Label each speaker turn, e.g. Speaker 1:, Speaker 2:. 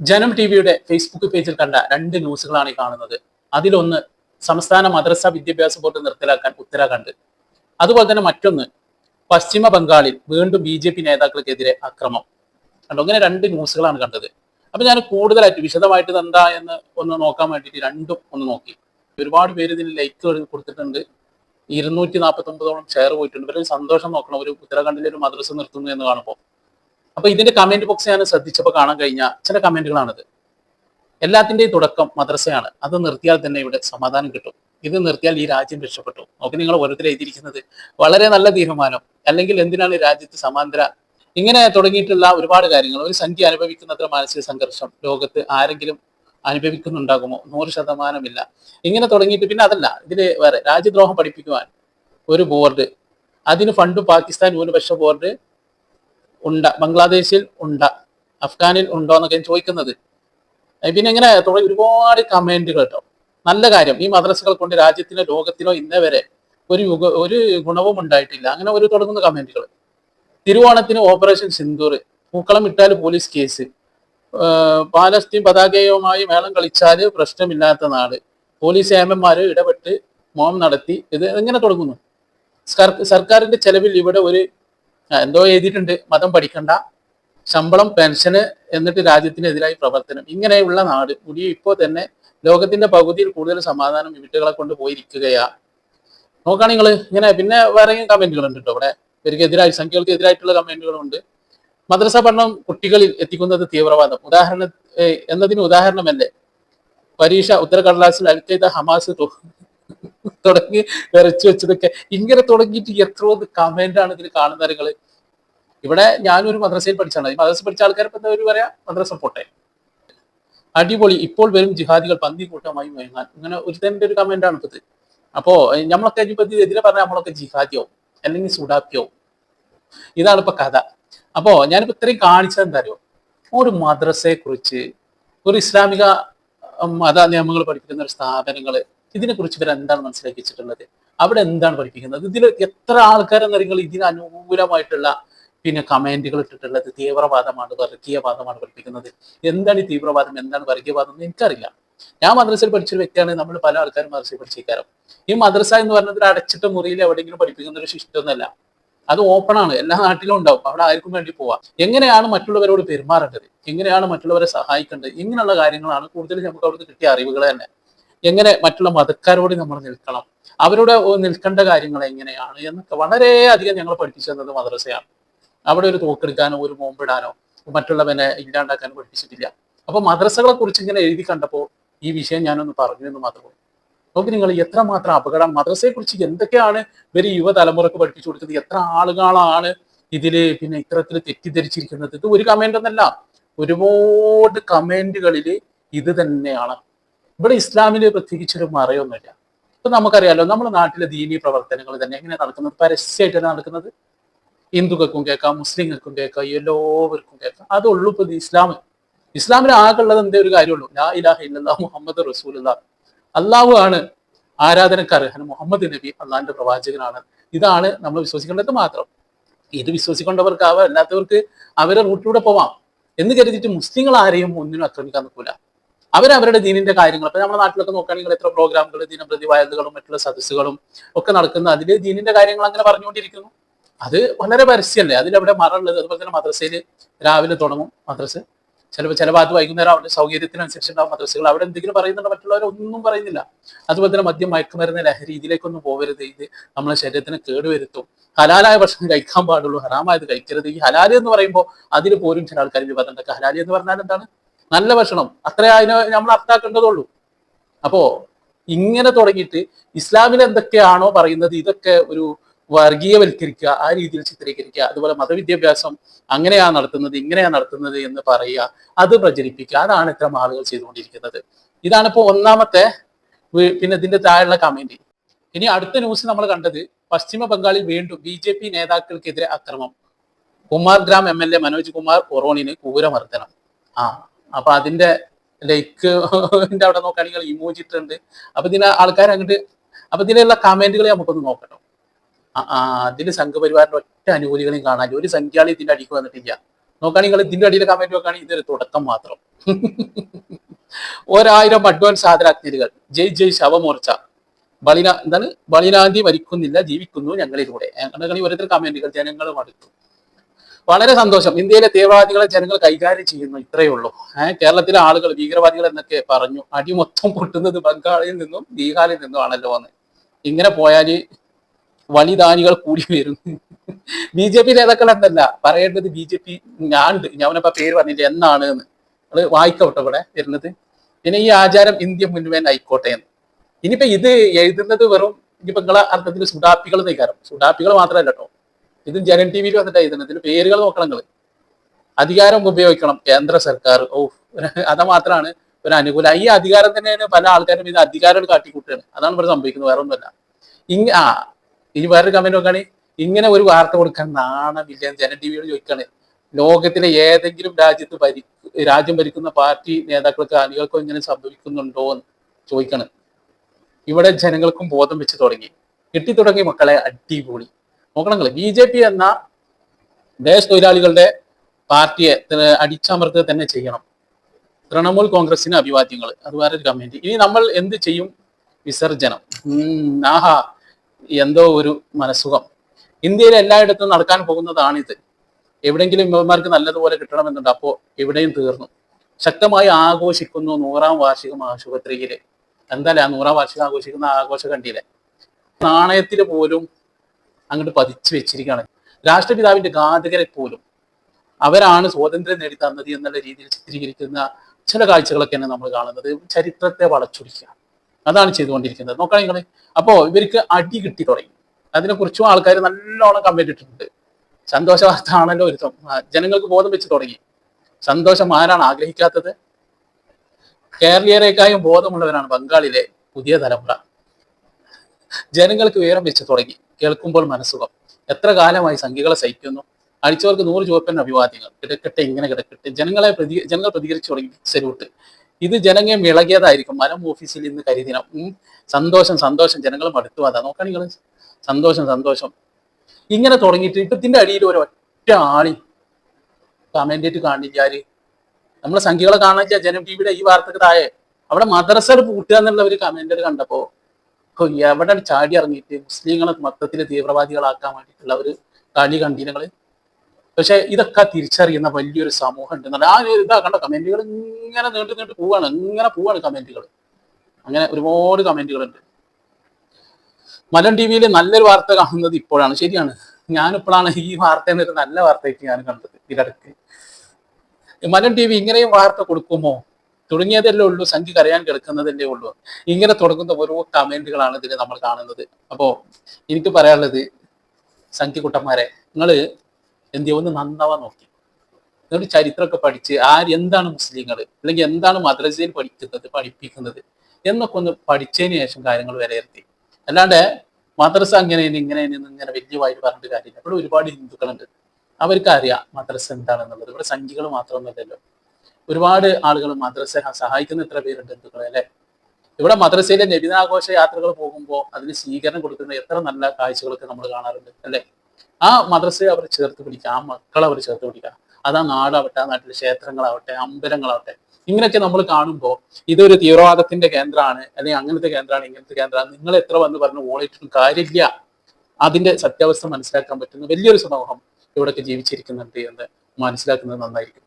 Speaker 1: ജനം ടി വിയുടെ ഫേസ്ബുക്ക് പേജിൽ കണ്ട രണ്ട് ന്യൂസുകളാണ് ഈ കാണുന്നത്. അതിലൊന്ന് സംസ്ഥാന മദ്രസ വിദ്യാഭ്യാസ ബോർഡ് നിർത്തലാക്കാൻ ഉത്തരാഖണ്ഡ്. അതുപോലെ തന്നെ മറ്റൊന്ന് പശ്ചിമ ബംഗാളിൽ വീണ്ടും ബി ജെ പി നേതാക്കൾക്കെതിരെ അക്രമം. കണ്ടോ? അങ്ങനെ രണ്ട് ന്യൂസുകളാണ് കണ്ടത്. അപ്പൊ ഞാൻ കൂടുതലായിട്ട് വിശദമായിട്ട് എന്താ എന്ന് ഒന്ന് നോക്കാൻ വേണ്ടിയിട്ട് രണ്ടും ഒന്ന് നോക്കി. ഒരുപാട് പേര് ഇതിന് ലൈക്ക് കൊടുത്തിട്ടുണ്ട്. ഇരുന്നൂറ്റി നാൽപ്പത്തി ഒമ്പതോളം ഷെയർ പോയിട്ടുണ്ട്. ഇവരൊരു സന്തോഷം നോക്കണം. ഒരു ഉത്തരാഖണ്ഡിലെ ഒരു മദ്രസ നിർത്തുന്നു എന്ന് കാണുമ്പോൾ. അപ്പൊ ഇതിന്റെ കമന്റ് ബോക്സ് ഞാൻ ശ്രദ്ധിച്ചപ്പോൾ കാണാൻ കഴിഞ്ഞ ചില കമന്റുകളാണിത് എല്ലാത്തിന്റെയും തുടക്കം മദ്രസയാണ്. അത് നിർത്തിയാൽ തന്നെ ഇവിടെ സമാധാനം കിട്ടും. ഇത് നിർത്തിയാൽ ഈ രാജ്യം രക്ഷപ്പെട്ടു. നോക്കി നിങ്ങൾ ഓരോരുത്തർ എഴുതിയിരിക്കുന്നത്. വളരെ നല്ല തീരുമാനം. അല്ലെങ്കിൽ എന്തിനാണ് രാജ്യത്ത് സമാന്തര? ഇങ്ങനെ തുടങ്ങിയിട്ടുള്ള ഒരുപാട് കാര്യങ്ങൾ. ഒരു സംഖ്യ അനുഭവിക്കുന്നത്ര മാനസിക സംഘർഷം ലോകത്ത് ആരെങ്കിലും അനുഭവിക്കുന്നുണ്ടാകുമോ? നൂറ് ശതമാനമില്ല. ഇങ്ങനെ തുടങ്ങിയിട്ട് പിന്നെ അതല്ല ഇതിൽ വേറെ രാജ്യദ്രോഹം പഠിപ്പിക്കുവാൻ ഒരു ബോർഡ് അതിന് ഫണ്ട് പാകിസ്ഥാൻ ന്യൂനപക്ഷ ബോർഡ് ഉണ്ട ബംഗ്ലാദേശിൽ ഉണ്ട് അഫ്ഗാനിൽ ഉണ്ടോ എന്നൊക്കെ ചോദിക്കുന്നത്. പിന്നെ ഇങ്ങനെ തുടങ്ങി ഒരുപാട് കമന്റുകൾ കേട്ടോ. നല്ല കാര്യം ഈ മദ്രസകൾ കൊണ്ട് രാജ്യത്തിനോ ലോകത്തിനോ ഇന്നേ വരെ ഒരു യുഗ ഒരു ഗുണവും ഉണ്ടായിട്ടില്ല. അങ്ങനെ ഒരു തുടങ്ങുന്ന കമന്റുകൾ. തിരുവോണത്തിന് ഓപ്പറേഷൻ സിന്ദൂർ പൂക്കളം ഇട്ടാൽ പോലീസ് കേസ്. പാലസ്തീൻ പതാകയുമായി മേളം കളിച്ചാൽ പ്രശ്നമില്ലാത്ത നാട്. പോലീസ് ഏമന്മാർ ഇടപെട്ട് മോം നടത്തി ഇത് എങ്ങനെ തുടങ്ങുന്നു. സർക്കാരിന്റെ ചെലവിൽ ഇവിടെ ഒരു എന്തോ എഴുതിയിട്ടുണ്ട്. മതം പഠിക്കണ്ട. ശമ്പളം പെൻഷന് എന്നിട്ട് രാജ്യത്തിനെതിരായി പ്രവർത്തനം. ഇങ്ങനെയുള്ള നാട് കൂടി ഇപ്പോൾ തന്നെ ലോകത്തിന്റെ പകുതിയിൽ കൂടുതൽ സമാധാനം വീട്ടുകളെ കൊണ്ട് പോയിരിക്കുകയാ. നോക്കുകയാണെങ്കിൽ നിങ്ങൾ ഇങ്ങനെ പിന്നെ കമന്റുകൾ ഉണ്ട് കേട്ടോ ഇവിടെ. ഇവർക്കെതിരായി സംഖ്യകൾക്ക് എതിരായിട്ടുള്ള കമന്റുകളുണ്ട്. മദ്രസ പഠനം കുട്ടികളിൽ എത്തിക്കുന്നത് തീവ്രവാദം. ഉദാഹരണ എന്നതിന് ഉദാഹരണമല്ലേ? പരീക്ഷ ഉത്തരകടലാസിൽ അൽഖയ്ദ ഹമാസ് തുടങ്ങി വരച്ചു വെച്ചതൊക്കെ. ഇങ്ങനെ തുടങ്ങിയിട്ട് എത്രയോ കമന്റ് ആണ് ഇതിൽ കാണുന്ന നിങ്ങൾ ഇവിടെ ഞാനൊരു മദ്രസയിൽ പഠിച്ചാണ്. ഈ മദ്രസ പഠിച്ച ആൾക്കാർ ഇപ്പൊ എന്താ പറയാ? മദ്രസ പോട്ടെ. അടിപൊളി. ഇപ്പോൾ വരും ജിഹാദികൾ പന്തി കൂട്ടമായി മയങ്ങാൻ. ഇങ്ങനെ ഒരു തന്നെ ഒരു കമന്റ് ആണ് ഇപ്പത്. അപ്പോ നമ്മളൊക്കെ ഇനിയിപ്പോ ഇതിനെ പറഞ്ഞാൽ നമ്മളൊക്കെ ജിഹാദിയാവും. അല്ലെങ്കിൽ സുഡാപ്പിയാവും. ഇതാണ് ഇപ്പൊ കഥ. അപ്പോ ഞാനിപ്പോ ഇത്രയും കാണിച്ചത് എന്താ അറിയോ ഒരു മദ്രസയെ കുറിച്ച് ഒരു ഇസ്ലാമിക മത നിയമങ്ങൾ പഠിപ്പിക്കുന്ന ഒരു സ്ഥാപനങ്ങൾ ഇതിനെ കുറിച്ച് ഇവർ എന്താണ് മനസ്സിലാക്കി വെച്ചിട്ടുള്ളത് അവിടെ എന്താണ് പഠിപ്പിക്കുന്നത്? ഇതിൽ എത്ര ആൾക്കാരെന്ന് അറിയുമ്പോൾ ഇതിന് അനുകൂലമായിട്ടുള്ള പിന്നെ കമന്റുകൾ ഇട്ടിട്ടുള്ളത് തീവ്രവാദമാണ് വർഗീയവാദമാണ് പഠിപ്പിക്കുന്നത്. എന്താണ് ഈ തീവ്രവാദം? എന്താണ് വർഗീയവാദം എന്ന് എനിക്കറിയില്ല. ഞാൻ മദ്രസയിൽ പഠിച്ചൊരു വ്യക്തിയാണ്. നമ്മൾ പല ആൾക്കാരും മദ്രസയിൽ പഠിച്ചേക്കാരം ഈ മദ്രസ എന്ന് പറഞ്ഞതിൽ അടച്ചിട്ട മുറിയിൽ എവിടെയെങ്കിലും പഠിപ്പിക്കുന്ന ഒരു ശിഷ്ടമൊന്നുമല്ല അത് ഓപ്പൺ ആണ്. എല്ലാ നാട്ടിലും ഉണ്ടാവും. അവിടെ ആർക്കും വേണ്ടി പോവാം. എങ്ങനെയാണ് മറ്റുള്ളവരോട് പെരുമാറേണ്ടത്? എങ്ങനെയാണ് മറ്റുള്ളവരെ സഹായിക്കേണ്ടത്? ഇങ്ങനെയുള്ള കാര്യങ്ങളാണ് കൂടുതൽ നമുക്ക് അവിടുന്ന് കിട്ടിയ അറിവുകൾ തന്നെ. എങ്ങനെ മറ്റുള്ള മതക്കാരോട് നമ്മൾ നിൽക്കണം? അവരുടെ നിൽക്കേണ്ട കാര്യങ്ങൾ എങ്ങനെയാണ്? എന്നൊക്കെ വളരെ അധികം ഞങ്ങൾ പഠിപ്പിച്ചു തന്നത് മദ്രസയാണ്. അവിടെ ഒരു തോക്കെടുക്കാനോ ഒരു ബോംബിടാനോ മറ്റുള്ളവനെ ഇല്ലാണ്ടാക്കാനോ പഠിപ്പിച്ചിട്ടില്ല. അപ്പൊ മദ്രസകളെ കുറിച്ച് ഇങ്ങനെ എഴുതി കണ്ടപ്പോൾ ഈ വിഷയം ഞാനൊന്ന് പറഞ്ഞു എന്ന് മാത്രമേ നോക്കി നിങ്ങൾ എത്രമാത്രം അപകടം മദ്രസയെ കുറിച്ച് എന്തൊക്കെയാണ് ഇവർ യുവതലമുറക്ക് പഠിപ്പിച്ചു കൊടുക്കുന്നത്? എത്ര ആളുകളാണ് ഇതിൽ പിന്നെ ഇത്തരത്തിൽ തെറ്റിദ്ധരിച്ചിരിക്കുന്നത്? ഇത് ഒരു കമന്റ് ഒന്നല്ല ഒരുപാട് കമന്റുകളിൽ ഇത് തന്നെയാണ്. ഇവിടെ ഇസ്ലാമിന് പ്രത്യേകിച്ചൊരു മറയൊന്നുമില്ല. ഇപ്പൊ നമുക്കറിയാലോ നമ്മുടെ നാട്ടിലെ ദീനീ പ്രവർത്തനങ്ങൾ തന്നെ എങ്ങനെ നടക്കുന്നത്? പരസ്യമായിട്ടാണ് നടക്കുന്നത്? ഹിന്ദുക്കൾക്കും കേൾക്കാം മുസ്ലിങ്ങൾക്കും കേൾക്കാം എല്ലാവർക്കും കേൾക്കാം. അതുള്ളൂ ഇപ്പൊ ഇസ്ലാം. ഇസ്ലാമിൽ ആകെയുള്ളത് എന്തേ ഒരു കാര്യമുള്ളൂ? ലാ ഇലാഹ ഇല്ലല്ലാ മുഹമ്മദ് റസൂലുള്ള. അള്ളാഹു ആണ് ആരാധനക്കാരൻ മുഹമ്മദ് നബി അള്ളാഹിന്റെ പ്രവാചകനാണ്. ഇതാണ് നമ്മൾ വിശ്വസിക്കേണ്ടത് മാത്രം. ഇത് വിശ്വസിക്കേണ്ടവർക്ക് അവർ അല്ലാത്തവർക്ക് അവരെ റൂട്ടിലൂടെ പോവാം. എന്ന് കരുതിയിട്ട് മുസ്ലിങ്ങൾ ആരെയും ഒന്നിനും ആക്രമിക്കാൻ നിൽക്കൂല. അവരവരുടെ ദീനിന്റെ കാര്യങ്ങൾ. ഇപ്പൊ നമ്മുടെ നാട്ടിലൊക്കെ നോക്കുകയാണെങ്കിൽ എത്ര പ്രോഗ്രാമുകൾ ദിനപ്രതി വയലുകളും മറ്റുള്ള സദസ്സുകളും ഒക്കെ നടക്കുന്ന അതിൽ ദീനിന്റെ കാര്യങ്ങൾ അങ്ങനെ പറഞ്ഞുകൊണ്ടിരിക്കുന്നു. അത് വളരെ പരസ്യമല്ലേ? അതിലവിടെ മറ ഉള്ളത് അതുപോലെ തന്നെ മദ്രസയിൽ രാവിലെ തുടങ്ങും മദ്രസ. ചിലപ്പോൾ ചില ഭാഗത്ത് വൈകുന്നേരം അവരുടെ സൗകര്യത്തിനനുസരിച്ചുണ്ടാവും മദ്രസകൾ അവിടെ എന്തെങ്കിലും പറയുന്നുണ്ട്? മറ്റുള്ളവരൊന്നും പറയുന്നില്ല. അതുപോലെ തന്നെ മദ്യം മയക്കുമരുന്ന് ലഹരി ഇതിലേക്കൊന്നും പോകരുത് ഇത് നമ്മളെ ശരീരത്തിന് കേടുവരുത്തും ഹലാലായ ഭക്ഷണം കഴിക്കാൻ പാടുള്ളൂ. ഹറാമായത് കഴിക്കരുത്. ഈ ഹലാലി എന്ന് പറയുമ്പോൾ അതിൽ പോലും ചില ആൾക്കാർ വിവാദം ഉണ്ടാക്കുക ഹലാലി എന്ന് പറഞ്ഞാൽ എന്താണ്? നല്ല ഭക്ഷണം. അത്രേ അതിനെ നമ്മൾ അർത്ഥാക്കേണ്ടതുള്ളൂ അപ്പോ ഇങ്ങനെ തുടങ്ങിയിട്ട് ഇസ്ലാമിൽ എന്തൊക്കെയാണോ പറയുന്നത് ഇതൊക്കെ ഒരു വർഗീയവൽക്കരിക്കുക ആ രീതിയിൽ ചിത്രീകരിക്കുക അതുപോലെ മതവിദ്യാഭ്യാസം അങ്ങനെയാ നടത്തുന്നത് ഇങ്ങനെയാ നടത്തുന്നത് എന്ന് പറയുക അത് പ്രചരിപ്പിക്കുക. അതാണ് ഇത്തരം ആളുകൾ ചെയ്തുകൊണ്ടിരിക്കുന്നത്. ഇതാണ് ഇപ്പോൾ ഒന്നാമത്തെ പിന്നെ ഇതിന്റെ താഴെയുള്ള കമന്റ് ഇനി അടുത്ത ന്യൂസ് നമ്മൾ കണ്ടത് പശ്ചിമ ബംഗാളിൽ വീണ്ടും ബി ജെ പി നേതാക്കൾക്കെതിരെ അക്രമം. Kumargram M L A Manoj Kumar ഒറോണിന് ക്രൂരമർദ്ദനം. ആ അപ്പൊ അതിന്റെ ലൈക്ക് അവിടെ നോക്കുകയാണെങ്കിൽ ഇമോജി ഇട്ടുണ്ട് അപ്പൊ ഇതിന് ആൾക്കാർ അങ്ങോട്ട് അപ്പൊ ഇതിനുള്ള കമന്റുകൾ നമുക്കൊന്ന് നോക്കട്ടോ. അതിന് സംഘപരിവാറിന്റെ ഒറ്റ അനുകൂലികളെയും കാണാൻ ഒരു സംഖ്യാളി ഇതിന്റെ അടിക്ക് വന്നിട്ടില്ല. നോക്കുകയാണെങ്കിൽ ഇതിന്റെ അടിയിലെ കമന്റ് നോക്കുകയാണെങ്കിൽ ഇതൊരു തുടക്കം മാത്രം. ഒരായിരം അഡ്വാൻസ് ആദരാജ്ഞലികൾ ജയ് ജയ് ശവമോർച്ച. ബളിന എന്താണ്? ബളിനാന്തി മരിക്കുന്നില്ല ജീവിക്കുന്നു ഞങ്ങളിലൂടെ. ഞങ്ങളുടെ ഓരോരുത്തർ കമന്റുകൾ ജനങ്ങളും മടുത്തു വളരെ സന്തോഷം. ഇന്ത്യയിലെ തീവ്രവാദികളെ ജനങ്ങൾ കൈകാര്യം ചെയ്യുന്നു ഇത്രയേ ഉള്ളൂ. കേരളത്തിലെ ആളുകൾ ഭീകരവാദികൾ എന്നൊക്കെ പറഞ്ഞു അടി മൊത്തം പൊട്ടുന്നത് ബംഗാളിൽ നിന്നും ബീഹാറിൽ നിന്നും ആണല്ലോ എന്ന് ഇങ്ങനെ പോയാൽ വലിദാനികൾ കൂടി വരും. ബി ജെ പി നേതാക്കൾ എന്നല്ല പറയേണ്ടത് ബി ജെ പി ഞാൻ ഉണ്ട് ഞാനിപ്പോ പേര് പറഞ്ഞില്ല എന്നാണ് എന്ന് അത് വായിക്കോട്ടെ ഇവിടെ വരുന്നത്? പിന്നെ ഈ ആചാരം ഇന്ത്യ മുന്നേ ആയിക്കോട്ടെ എന്ന്. ഇനിയിപ്പോ ഇത് എഴുതുന്നത് വെറും ഇനിയിപ്പോ നിങ്ങളെ അർത്ഥത്തിൽ സുഡാപ്പികൾ നീക്കാറും സുഡാപ്പികൾ മാത്രമല്ല കേട്ടോ. ഇതും ജനൻ ടി വിയിൽ വന്നിട്ട് ഇതിന് ഇതിന് പേരുകൾ നോക്കണം അധികാരം ഉപയോഗിക്കണം. കേന്ദ്ര സർക്കാർ. ഓ അത് മാത്രമാണ് ഒരു അനുകൂല. ഈ അധികാരം തന്നെയാണ് പല ആൾക്കാരും ഇത് അധികാരം കാട്ടിക്കൂട്ടുകയാണ് അതാണ് ഇവിടെ സംഭവിക്കുന്നത്. വേറെ ഒന്നുമല്ല ഇങ്ങ ആ ഇനി വേറൊരു കമന്റ് നോക്കുകയാണ് ഇങ്ങനെ ഒരു വാർത്ത കൊടുക്കാൻ നാണമില്ല ജനൻ ടി വിയോട് ചോദിക്കാണ്. ലോകത്തിലെ ഏതെങ്കിലും രാജ്യത്ത് ഭരി രാജ്യം ഭരിക്കുന്ന പാർട്ടി നേതാക്കൾക്ക് അണികൾക്കോ ഇങ്ങനെ സംഭവിക്കുന്നുണ്ടോ എന്ന് ചോദിക്കണം. ഇവിടെ ജനങ്ങൾക്കും ബോധം വെച്ച് തുടങ്ങി. കിട്ടി തുടങ്ങി മക്കളെ. അടിപൊളി. നോക്കണങ്ങൾ. ബി ജെ പി എന്ന ദേശ തൊഴിലാളികളുടെ പാർട്ടിയെ അടിച്ചമർത്തുക തന്നെ ചെയ്യണം. തൃണമൂൽ കോൺഗ്രസിന് അഭിവാദ്യങ്ങൾ അത് വേറെ ഒരു കമന്റ് ഇനി നമ്മൾ എന്ത് ചെയ്യും? വിസർജനം ആഹാ എന്തോ ഒരു മനസ്സുഖം. ഇന്ത്യയിൽ എല്ലായിടത്തും നടക്കാൻ പോകുന്നതാണിത്. എവിടെങ്കിലും ഇവന്മാർക്ക് നല്ലതുപോലെ കിട്ടണമെന്നുണ്ട്. അപ്പോ എവിടെയും തീർന്നു. ശക്തമായി ആഘോഷിക്കുന്നു നൂറാം വാർഷികം ആശുപത്രിയിൽ. എന്തായാലും നൂറാം വാർഷികം ആഘോഷിക്കുന്ന ആഘോഷ കണ്ടിയിലെ നാണയത്തിൽ പോലും അങ്ങോട്ട് പതിച്ചു വെച്ചിരിക്കുകയാണ്. രാഷ്ട്രപിതാവിന്റെ ഘാതകരെ പോലും അവരാണ് സ്വാതന്ത്ര്യം നേടി തന്നത് എന്നുള്ള രീതിയിൽ ചിത്രീകരിക്കുന്ന ചില കാഴ്ചകളൊക്കെയാണ് നമ്മൾ കാണുന്നത്. ചരിത്രത്തെ വളച്ചൊടിക്കുക. അതാണ് ചെയ്തുകൊണ്ടിരിക്കുന്നത്. നോക്കണം നിങ്ങൾ അപ്പോ ഇവർക്ക് അടി കിട്ടി തുടങ്ങി. അതിനെക്കുറിച്ചും ആൾക്കാർ നല്ലോണം കമന്റ് ഇട്ടിട്ടുണ്ട്. സന്തോഷ വാർത്ത ആണല്ലോ ജനങ്ങൾക്ക് ബോധം വെച്ച് തുടങ്ങി. സന്തോഷം ആരാണ് ആഗ്രഹിക്കാത്തത്? കേരളീയരെക്കായും ബോധമുള്ളവരാണ് ബംഗാളിലെ പുതിയ തലമുറ. ജനങ്ങൾക്ക് ഉയരം വെച്ച് തുടങ്ങി. കേൾക്കുമ്പോൾ മനസ്സുഖം. എത്ര കാലമായി സംഖ്യകളെ സഹിക്കുന്നു? അടിച്ചവർക്ക് നൂറ് ചുവപ്പൻ അഭിവാദ്യങ്ങൾ. കിടക്കട്ടെ ഇങ്ങനെ കിടക്കട്ടെ. ജനങ്ങളെ പ്രതി ജനങ്ങൾ പ്രതികരിച്ചു തുടങ്ങി. സെരൂട്ട് ഇത് ജനങ്ങൾ ഇളകിയതായിരിക്കും മരം ഓഫീസിൽ ഇന്ന് കരിദിനം. സന്തോഷം സന്തോഷം. ജനങ്ങൾ മടുത്തു അതാ. നിങ്ങൾ സന്തോഷം സന്തോഷം. ഇങ്ങനെ തുടങ്ങിയിട്ട് ഇപ്പൊ ഇതിന്റെ അടിയിൽ ഒരു ഒറ്റ ആളി കമന്റേറ്റ് കാണില്ലാര് നമ്മളെ സംഖ്യകളെ കാണാൻ ജനം ടി വിയുടെ ഈ വാർത്തക്ക് താഴെ. അവിടെ മദ്രസ പൂട്ടുക എന്നുള്ള ഒരു കമന്റ് കണ്ടപ്പോ ഹോ, എവിടെ ചാടി ഇറങ്ങിയിട്ട് മുസ്ലിങ്ങളെ മൊത്തത്തിൽ തീവ്രവാദികളാക്കാൻ വേണ്ടിയിട്ടുള്ള ഒരു കളി കണ്ടീനങ്ങൾ പക്ഷെ ഇതൊക്കെ തിരിച്ചറിയുന്ന വലിയൊരു സമൂഹം ഉണ്ട് ആ കണ്ട? കമന്റുകൾ ഇങ്ങനെ നീണ്ടു നീണ്ടു പോവാണ്. ഇങ്ങനെ പോവാണ് കമന്റുകൾ അങ്ങനെ ഒരുപാട് കമന്റുകളുണ്ട്. മലൻ ടി വിയിൽ നല്ലൊരു വാർത്ത കാണുന്നത് ഇപ്പോഴാണ്. ശരിയാണ്. ഞാനിപ്പോഴാണ് ഈ വാർത്ത എന്നൊരു നല്ല വാർത്തയായിട്ട് ഞാൻ കണ്ടത് ഇതിടക്ക് മലൻ ടി വി ഇങ്ങനെയും വാർത്ത കൊടുക്കുമോ? തുടങ്ങിയതല്ലേ ഉള്ളൂ സംഖ്യ കരയാൻ കിടക്കുന്നതല്ലേ ഉള്ളൂ. ഇങ്ങനെ തുടങ്ങുന്ന ഓരോ കമന്റുകളാണ് ഇതിൽ നമ്മൾ കാണുന്നത്. അപ്പോൾ എനിക്ക് പറയാനുള്ളത് സംഖ്യ കുട്ടന്മാരെ നിങ്ങൾ എന്ത്? ഒന്ന് നന്നാവാൻ നോക്കി. നിങ്ങളുടെ ചരിത്രമൊക്കെ പഠിച്ച് ആര് എന്താണ് മുസ്ലിങ്ങൾ അല്ലെങ്കിൽ എന്താണ് മദ്രസയിൽ പഠിക്കുന്നത് പഠിപ്പിക്കുന്നത്? എന്നൊക്കെ ഒന്ന് പഠിച്ചതിന് ശേഷം കാര്യങ്ങൾ വിലയിരുത്തി. അല്ലാണ്ട് മദ്രസ അങ്ങനെ ഇങ്ങനെ ഇങ്ങനെ വലിയ വായിട്ട് പറഞ്ഞിട്ട് കാര്യമില്ല. ഇവിടെ ഒരുപാട് ഹിന്ദുക്കളുണ്ട്. അവർക്ക് അറിയാം മദ്രസ എന്താണെന്നുള്ളത്. ഇവിടെ സംഖ്യകൾ മാത്രമൊന്നുമല്ലല്ലോ. ഒരുപാട് ആളുകൾ മദ്രസ സഹായിക്കുന്ന എത്ര പേരുണ്ട് ഹിന്ദുക്കളെ അല്ലെ? ഇവിടെ മദ്രസയിലെ നബിനാഘോഷ യാത്രകൾ പോകുമ്പോൾ അതിന് സ്വീകരണം കൊടുക്കുന്ന എത്ര നല്ല കാഴ്ചകളൊക്കെ നമ്മൾ കാണാറുണ്ട് അല്ലെ? ആ മദ്രസയെ അവർ ചേർത്ത് പിടിക്കുക ആ മക്കളെ അവർ ചേർത്ത് പിടിക്കുക. അത് നാടാവട്ടെ ആ നാട്ടിലെ ക്ഷേത്രങ്ങളാവട്ടെ അമ്പലങ്ങളാവട്ടെ. ഇങ്ങനെയൊക്കെ നമ്മൾ കാണുമ്പോൾ ഇതൊരു തീവ്രവാദത്തിന്റെ കേന്ദ്രമാണ് അല്ലെങ്കിൽ അങ്ങനത്തെ കേന്ദ്രമാണ് ഇങ്ങനത്തെ കേന്ദ്രമാണ്. നിങ്ങൾ എത്ര വന്ന് പറഞ്ഞ് ഓളിട്ടും കാര്യമില്ല. അതിന്റെ സത്യാവസ്ഥ മനസ്സിലാക്കാൻ പറ്റുന്ന വലിയൊരു സമൂഹം ഇവിടെയൊക്കെ ജീവിച്ചിരിക്കുന്നുണ്ട് എന്ന് മനസ്സിലാക്കുന്നത് നന്നായിരിക്കും.